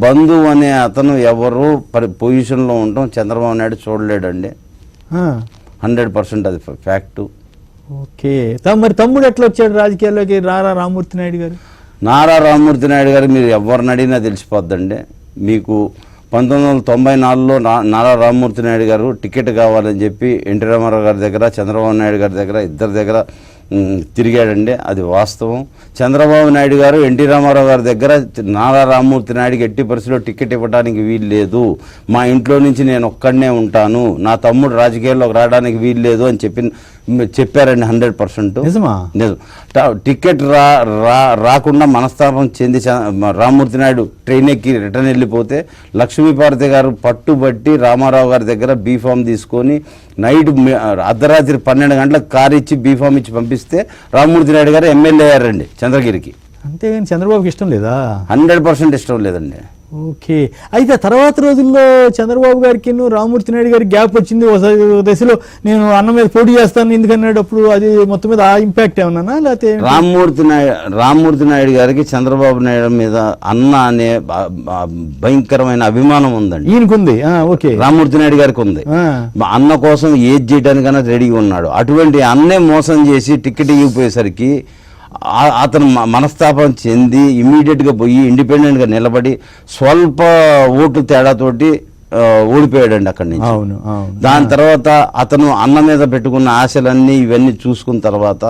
బంధు అనే అతను ఎవరు పొజిషన్లో ఉండటం చంద్రబాబు నాయుడు చూడలేడండి. హండ్రెడ్ పర్సెంట్ అది ఫ్యాక్టు. ఓకే. మరి తమ్ముడు ఎట్లా వచ్చాడు రాజకీయాల్లోకి? రారా రామూర్తి నాయుడు గారు? నారా రామ్మూర్తి నాయుడు గారు మీరు ఎవరిని అడిగినా తెలిసిపోద్దండి. మీకు పంతొమ్మిది వందల తొంభై నాలుగులో నా- నారా రామ్మూర్తి నాయుడు గారు టికెట్ కావాలని చెప్పి ఎన్టీ రామారావు గారి దగ్గర చంద్రబాబు నాయుడు గారి దగ్గర ఇద్దరి దగ్గర తిరిగాడండి. అది వాస్తవం. చంద్రబాబు నాయుడు గారు ఎన్టీ రామారావు గారి దగ్గర నారా రామ్మూర్తి నాయుడుకి ఎట్టి పరిస్థితిలో టికెట్ ఇవ్వడానికి వీలు లేదు. మా ఇంట్లో నుంచి నేను ఒక్కడనే ఉంటాను. నా తమ్ముడు రాజకీయాల్లోకి రావడానికి వీలు లేదు అని చెప్పి చెప్పారండి హండ్రెడ్ పర్సెంట్. నిజమా? నిజం. ట- టికెట్ రా రా రాకుండా మనస్తాపం చెంది రామ్మూర్తి నాయుడు ట్రైన్ ఎక్కి రిటర్న్ వెళ్ళిపోతే లక్ష్మీపార్వతి గారు పట్టుబట్టి రామారావు గారి దగ్గర బీఫామ్ తీసుకొని నైట్ అర్ధరాత్రి పన్నెండు గంటలకు కారు ఇచ్చి బీఫామ్ ఇచ్చి పంపిస్తే రామ్మూర్తి నాయుడు గారు ఎమ్మెల్యే అయ్యారండి చంద్రగిరికి. అంతేగాని చంద్రబాబుకి ఇష్టం లేదా? హండ్రెడ్ పర్సెంట్ ఇష్టం లేదండి. ఓకే. అయితే తర్వాత రోజుల్లో చంద్రబాబు గారికి రామూర్తి నాయుడు గారికి గ్యాప్ వచ్చింది. ఒక దశలో నేను అన్న మీద పోటీ చేస్తాను ఎందుకన్నాడు అప్పుడు అది మొత్తం మీద ఆ ఇంపాక్ట్ ఏమన్నా లేకపోతే? రామ్మూర్తి నాయుడు రామ్మూర్తి నాయుడు గారికి చంద్రబాబు నాయుడు మీద అన్న అనే భయంకరమైన అభిమానం ఉందండి. ఈయనకుంది. ఓకే. రామ్మూర్తి నాయుడు గారికి ఉంది. అన్న కోసం ఏది చేయడానికైనా రెడీగా ఉన్నాడు. అటువంటి అన్నే మోసం చేసి టికెట్ ఇవ్వపోయేసరికి ఆ- అతను మనస్తాపం చెంది ఇమీడియట్గా పోయి ఇండిపెండెంట్గా నిలబడి స్వల్ప ఓటు తేడాతోటి ఓడిపోయాడండి అక్కడి నుంచి. అవును దాని తర్వాత అతను అన్న మీద పెట్టుకున్న ఆశలన్నీ ఇవన్నీ చూసుకున్న తర్వాత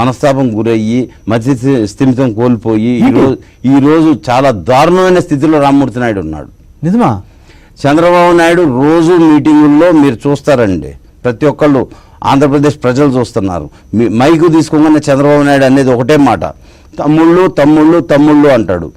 మనస్తాపం గురయ్యి మధ్య స్థిమితం కోల్పోయి ఈరోజు ఈరోజు చాలా దారుణమైన స్థితిలో రామ్మూర్తి నాయుడు ఉన్నాడు. నిజమా? చంద్రబాబు నాయుడు రోజు మీటింగుల్లో మీరు చూస్తారండి. ప్రతి ఒక్కళ్ళు ఆంధ్రప్రదేశ్ ప్రజలు చూస్తున్నారు. మీ మైకు తీసుకోగానే చంద్రబాబు నాయుడు అనేది ఒకటే మాట. తమ్ముళ్ళు తమ్ముళ్ళు తమ్ముళ్ళు అంటాడు.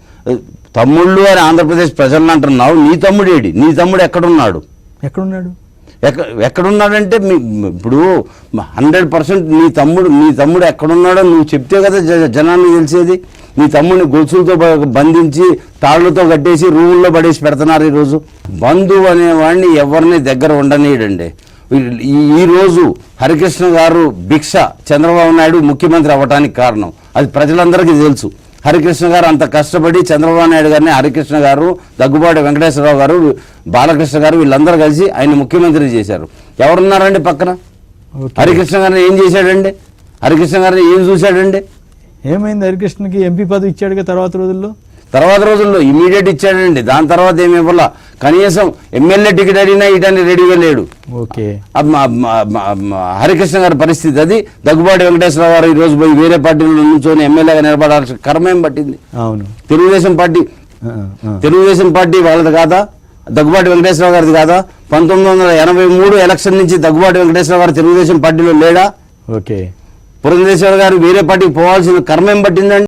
తమ్ముళ్ళు అని ఆంధ్రప్రదేశ్ ప్రజలను అంటున్నావు నీ తమ్ముడు ఏడి? నీ తమ్ముడు ఎక్కడున్నాడు? ఎక్కడున్నాడు? ఎక్క ఎక్కడున్నాడంటే మీ ఇప్పుడు హండ్రెడ్ పర్సెంట్ నీ తమ్ముడు నీ తమ్ముడు ఎక్కడున్నాడో నువ్వు చెప్తే కదా జ- జనానికి తెలిసేది. నీ తమ్ముడిని గొలుసులతో బంధించి తాళ్ళతో కట్టేసి రూముల్లో పడేసి పెడుతున్నారు ఈరోజు. బంధువు అనేవాడిని ఎవరిని దగ్గర ఉండనీయడండి. ఈ- ఈ రోజు హరికృష్ణ గారు భిక్ష చంద్రబాబు నాయుడు ముఖ్యమంత్రి అవ్వటానికి కారణం. అది ప్రజలందరికీ తెలుసు. హరికృష్ణ గారు అంత కష్టపడి చంద్రబాబు నాయుడు గారిని హరికృష్ణ గారు దగ్గుబాటి వెంకటేశ్వరరావు గారు బాలకృష్ణ గారు వీళ్ళందరూ కలిసి ఆయన ముఖ్యమంత్రి చేశారు. ఎవరున్నారండి పక్కన? హరికృష్ణ గారిని ఏం చేశాడండి? హరికృష్ణ గారిని ఏం చూశాడండి? ఏమైంది హరికృష్ణకి? ఎంపీ పదవి ఇచ్చాడుగా తర్వాత రోజుల్లో? తర్వాత రోజుల్లో ఇమీడియట్ ఇచ్చాడండి. దాని తర్వాత ఏమి ఇవ్వాల. కనీసం ఎమ్మెల్యే టికెట్ అడిగినా ఇటానికి రెడీగా లేడు. హరికృష్ణ గారి పరిస్థితి అది. దగ్గుబాటి వెంకటేశ్వరరావు గారు ఈ రోజు పోయి వేరే పార్టీలో నుంచొని ఎమ్మెల్యేగా నిలబడాల్సిన కర్మేం పట్టింది? అవును. తెలుగుదేశం పార్టీ. తెలుగుదేశం పార్టీ వాళ్ళది కాదా? దగ్గుబాటి వెంకటేశ్వరరావు గారిది కాదా? పంతొమ్మిది వందల ఎనభై మూడు ఎలక్షన్ నుంచి దగ్గుబాటి వెంకటేశ్వరరావు గారు తెలుగుదేశం పార్టీలో లేడా? ఓకే. పురంధేశ్వర గారు వేరే పార్టీకి పోవాల్సిన కర్మేం పట్టిందండి?